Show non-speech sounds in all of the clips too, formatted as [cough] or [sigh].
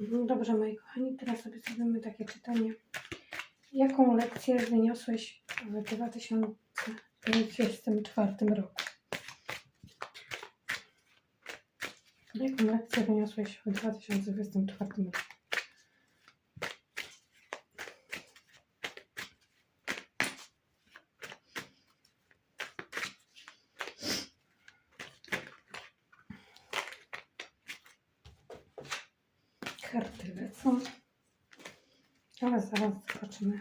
Mhm, Dobrze, moi kochani, teraz sobie zrobimy takie czytanie. Jaką lekcję wyniosłeś w 2024 roku? Jaką lekcję wyniosłeś w 2024 roku? Karty lecą. Ale zaraz zobaczymy.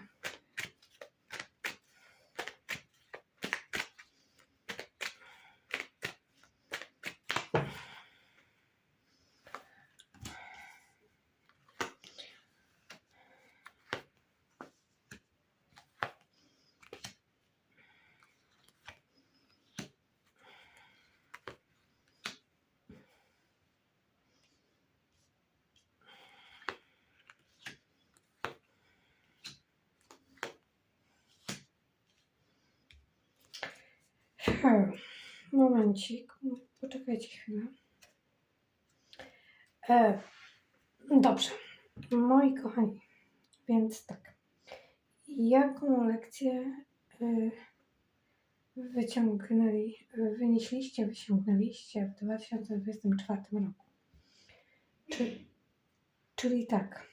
Hmm, Momencik, poczekajcie chwilę. E, dobrze, moi kochani, więc tak. Jaką lekcję y, wyciągnęli, wynieśliście, wyciągnęliście w 2024 roku? Czy, czyli tak.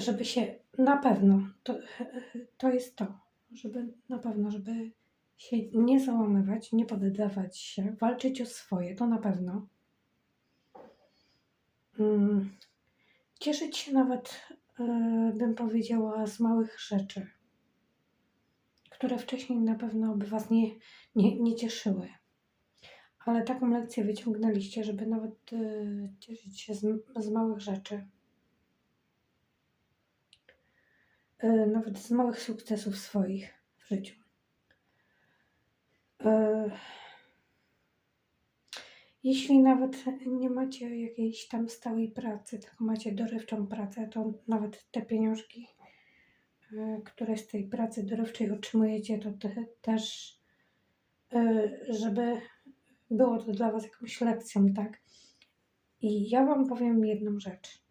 żeby się na pewno, to, to jest to, żeby na pewno, żeby się nie załamywać, nie poddawać się, walczyć o swoje, to na pewno. Mm, Cieszyć się nawet, e, bym powiedziała, z małych rzeczy, które wcześniej na pewno by Was nie, nie, nie cieszyły. Ale taką lekcję wyciągnęliście, żeby nawet e, cieszyć się z, z małych rzeczy. e, nawet z małych sukcesów swoich w życiu. E, Jeśli nawet nie macie jakiejś tam stałej pracy, tylko macie dorywczą pracę, to nawet te pieniążki, e, które z tej pracy dorywczej otrzymujecie, to te, też, e, żeby było to dla Was jakąś lekcją, tak? I ja Wam powiem jedną rzecz.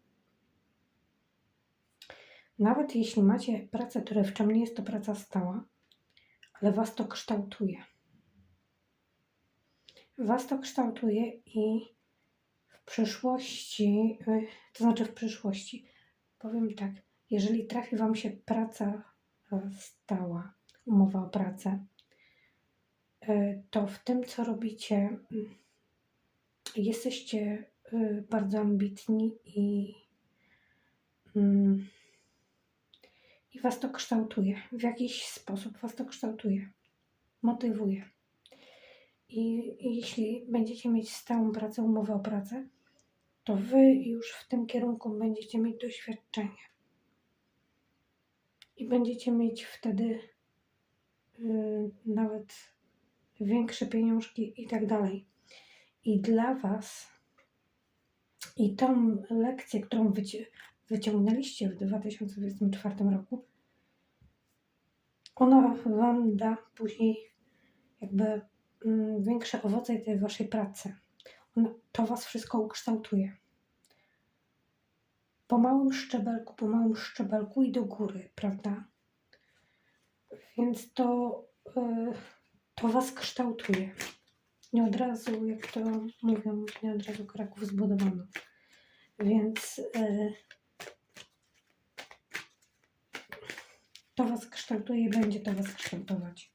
Nawet jeśli macie pracę dorywczą, nie jest to praca stała, ale Was to kształtuje. Was to kształtuje i w przyszłości, y, to znaczy w przyszłości, powiem tak, jeżeli trafi Wam się praca e, stała, umowa o pracę, e, to w tym, co robicie, jesteście y, bardzo ambitni i mm, i was to kształtuje. W jakiś sposób was to kształtuje, motywuje. I jeśli będziecie mieć stałą pracę, umowę o pracę, to wy już w tym kierunku będziecie mieć doświadczenie. I będziecie mieć wtedy y, nawet większe pieniążki i tak dalej. I dla was i tą lekcję, którą wyci- wyciągnęliście w 2024 roku, ona Wam da później jakby mm, większe owoce tej Waszej pracy. Ona, to Was wszystko ukształtuje. Po małym szczebelku, po małym szczebelku i do góry, prawda? Więc to, y, to Was kształtuje. Nie od razu, jak to mówią, nie od razu Kraków zbudowano. Więc y, to Was kształtuje i będzie to Was kształtować.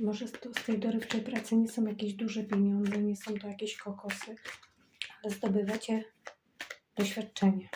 Może z, tej dorywczej pracy nie są jakieś duże pieniądze, nie są to jakieś kokosy, ale zdobywacie doświadczenie.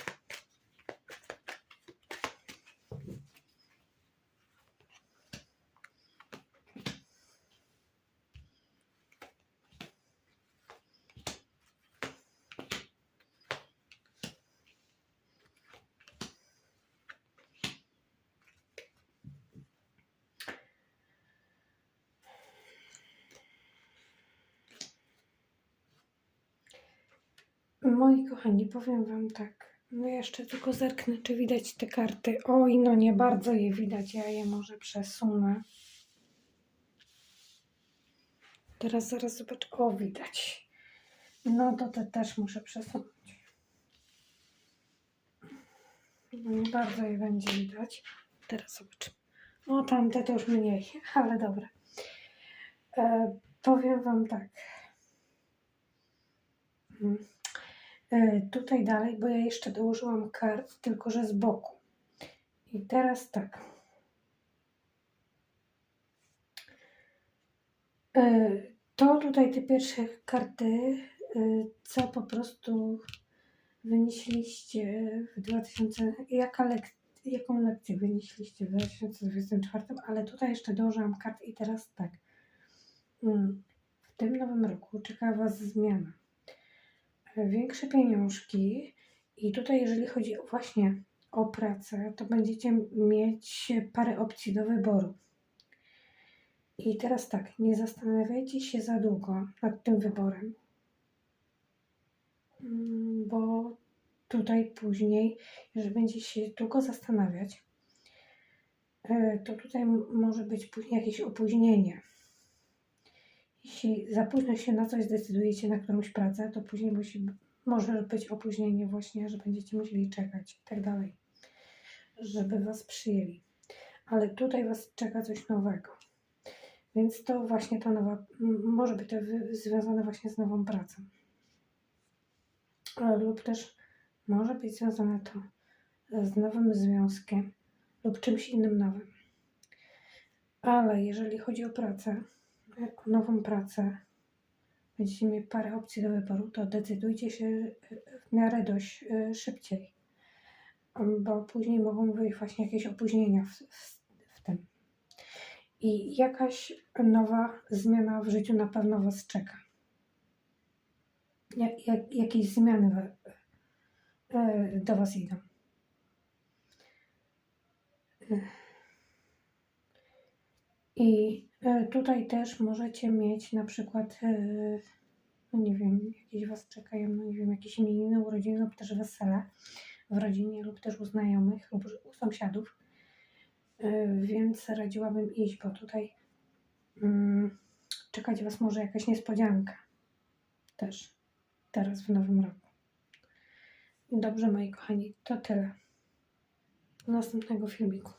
Moi kochani, powiem Wam tak. No jeszcze tylko zerknę, czy widać te karty. Oj, no nie bardzo je widać. Ja je może przesunę. Teraz zaraz zobacz. O, widać. No to te też muszę przesunąć. No nie bardzo je będzie widać. Teraz zobacz. O, tamte to już mniej, [laughs] ale dobra. E, powiem Wam tak. Mm. E, tutaj dalej, bo ja jeszcze dołożyłam kart, tylko że z boku. I teraz tak. E, to tutaj te pierwsze karty, e, co po prostu wynieśliście w 2000, jaka lek, jaką lekcję wynieśliście w 2024, ale tutaj jeszcze dołożyłam kart i teraz tak. Mm, W tym nowym roku czeka Was zmiana większe pieniążki. I tutaj, jeżeli chodzi właśnie o pracę, to będziecie mieć parę opcji do wyboru. I teraz tak, nie zastanawiajcie się za długo nad tym wyborem, Mm, bo tutaj później, jeżeli będziecie się długo zastanawiać, e, to tutaj może być później jakieś opóźnienie. Jeśli za późno się na coś zdecydujecie, na którąś pracę, to później musi, może być opóźnienie właśnie, że będziecie musieli czekać i tak dalej, żeby Was przyjęli. Ale tutaj Was czeka coś nowego. Więc to właśnie ta nowa, może być to związane właśnie z nową pracą. E, Lub też może być związane to z nowym związkiem lub czymś innym nowym. Ale jeżeli chodzi o pracę, nową pracę, będziecie mieli parę opcji do wyboru, to decydujcie się e, w miarę dość e, szybciej, bo później mogą wyjść właśnie jakieś opóźnienia w, w, w tym. I jakaś nowa zmiana w życiu na pewno Was czeka. Jak, jak, jakieś zmiany e, do Was idą. I e, tutaj też możecie mieć na przykład, e, no nie wiem, jakieś Was czekają, no nie wiem, jakieś imieniny, urodziny lub też wesele w rodzinie lub też u znajomych lub u sąsiadów. E, Więc radziłabym iść, bo tutaj mm, czekać Was może jakaś niespodzianka też teraz w nowym roku. Dobrze, moi kochani, to tyle. Do następnego filmiku.